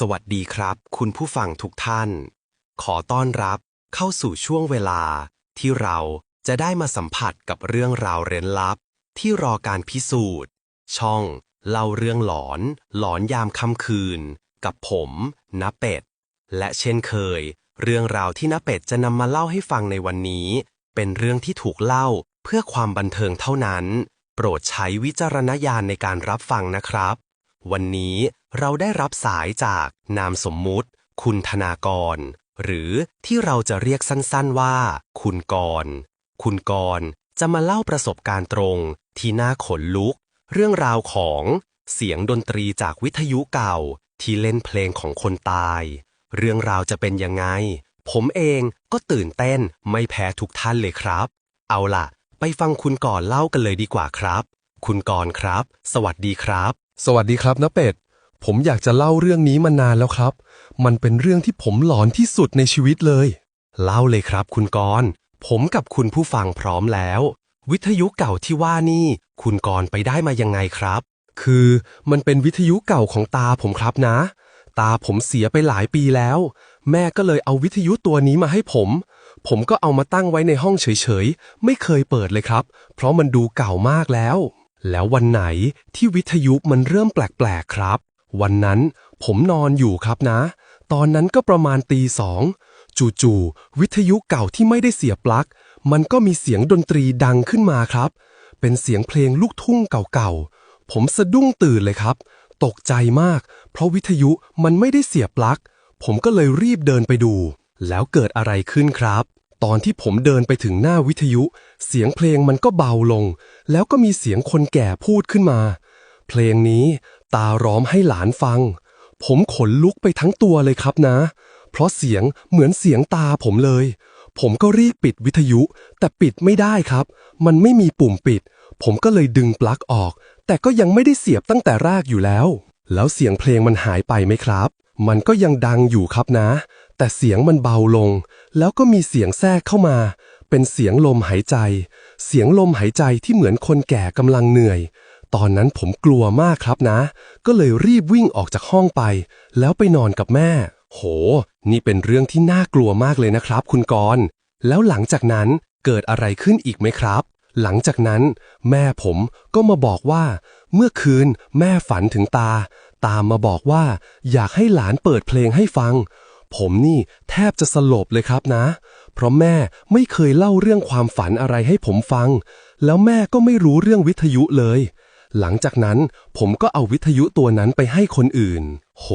สวัสดีครับ คุณผู้ฟังทุกท่าน ขอต้อนรับเข้าสู่ช่วงเวลา ที่เราจะได้มาสัมผัสกับเรื่องราวเร้นลับ ที่รอการพิสูจน์ ช่อง เล่าเรื่องหลอน หลอนยามค่ำคืน กับผมณเป็ด และเช่นเคย เรื่องราวที่ณเป็ดจะนำมาเล่าให้ฟังในวันนี้ เป็นเรื่องที่ถูกเล่าเพื่อความบันเทิงเท่านั้น โปรดใช้วิจารณญาณในการรับฟังนะครับ วันนี้เราได้รับสายจากนามสมมุติ คุณธนากร หรือที่เราจะเรียกสั้นๆว่า คุณกร คุณกรจะมาเล่าประสบการณ์ตรงที่น่าขนลุก เรื่องราวของเสียงดนตรีจากวิทยุเก่าที่เล่นเพลงของคนตาย เรื่องราวจะเป็นยังไง ผมเองก็ตื่นเต้นไม่แพ้ทุกท่านเลยครับ เอาล่ะ ไปฟังคุณก่อนเล่ากันเลยดีกว่าครับ คุณกรครับ สวัสดีครับ สวัสดีครับนะเป็ด ผมอยากจะเล่าเรื่องนี้มานานแล้วครับ มันเป็นเรื่องที่ผมหลอนที่สุดในชีวิตเลย เล่าเลยครับ คุณกรณ์ผมกับคุณผู้ฟังพร้อมแล้ว วิทยุเก่าที่ว่านี่ คุณกรณ์ไปได้มายังไงครับ คือมันเป็นวิทยุเก่าของตาผมครับนะ ตาผมเสียไปหลายปีแล้ว แม่ก็เลยเอาวิทยุตัวนี้มาให้ผม ผมก็เอามาตั้งไว้ในห้องเฉยๆ ไม่เคยเปิดเลยครับ เพราะมันดูเก่ามากแล้ว แล้ววันไหนที่วิทยุมันเริ่มแปลกๆครับ วันนั้นผมนอนอยู่ครับนะ ตอนนั้นก็ประมาณตีสองจู่ๆวิทยุเก่าที่ไม่ได้เสียบปลั๊กมันก็มีเสียงดนตรีดังขึ้นมาครับ เป็นเสียงเพลงลูกทุ่งเก่าๆ ผมสะดุ้งตื่นเลยครับ ตกใจมาก เพราะวิทยุมันไม่ได้เสียบปลั๊กผมก็เลยรีบเดินไปดู แล้วเกิดอะไรขึ้นครับ ตอนที่ผมเดินไปถึงหน้าวิทยุ เสียงเพลงมันก็เบาลง แล้วก็มีเสียงคนแก่พูดขึ้นมา เพลงนี้ตาร้อมให้หลานฟัง ผมขนลุกไปทั้งตัวเลยครับนะ เพราะเสียงเหมือนเสียงตาผมเลย ผมก็รีบปิดวิทยุ แต่ปิดไม่ได้ครับ มันไม่มีปุ่มปิด ผมก็เลยดึงปลั๊กออก แต่ก็ยังไม่ได้เสียบตั้งแต่แรกอยู่แล้ว แล้วเสียงเพลงมันหายไปไหมครับ มันก็ยังดังอยู่ครับนะ แต่เสียงมันเบาลง แล้วก็มีเสียงแทรกเข้ามา เป็นเสียงลมหายใจ เสียงลมหายใจที่เหมือนคนแก่กำลังเหนื่อย ตอนนั้นผมกลัวมากครับนะ ก็เลยรีบวิ่งออกจากห้องไป แล้วไปนอนกับแม่ โห นี่เป็นเรื่องที่น่ากลัวมากเลยนะครับ คุณกรณ์แล้วหลังจากนั้นเกิดอะไรขึ้นอีกไหมครับ หลังจากนั้น แม่ผมก็มาบอกว่า เมื่อคืนแม่ฝันถึงตา ตามมาบอกว่า อยากให้หลานเปิดเพลงให้ฟัง ผมนี่แทบจะสลบเลยครับนะ เพราะแม่ไม่เคยเล่าเรื่องความฝันอะไรให้ผมฟัง แล้วแม่ก็ไม่รู้เรื่องวิทยุเลย หลังจากนั้นผมก็เอาวิทยุตัวนั้นไปให้คนอื่น โห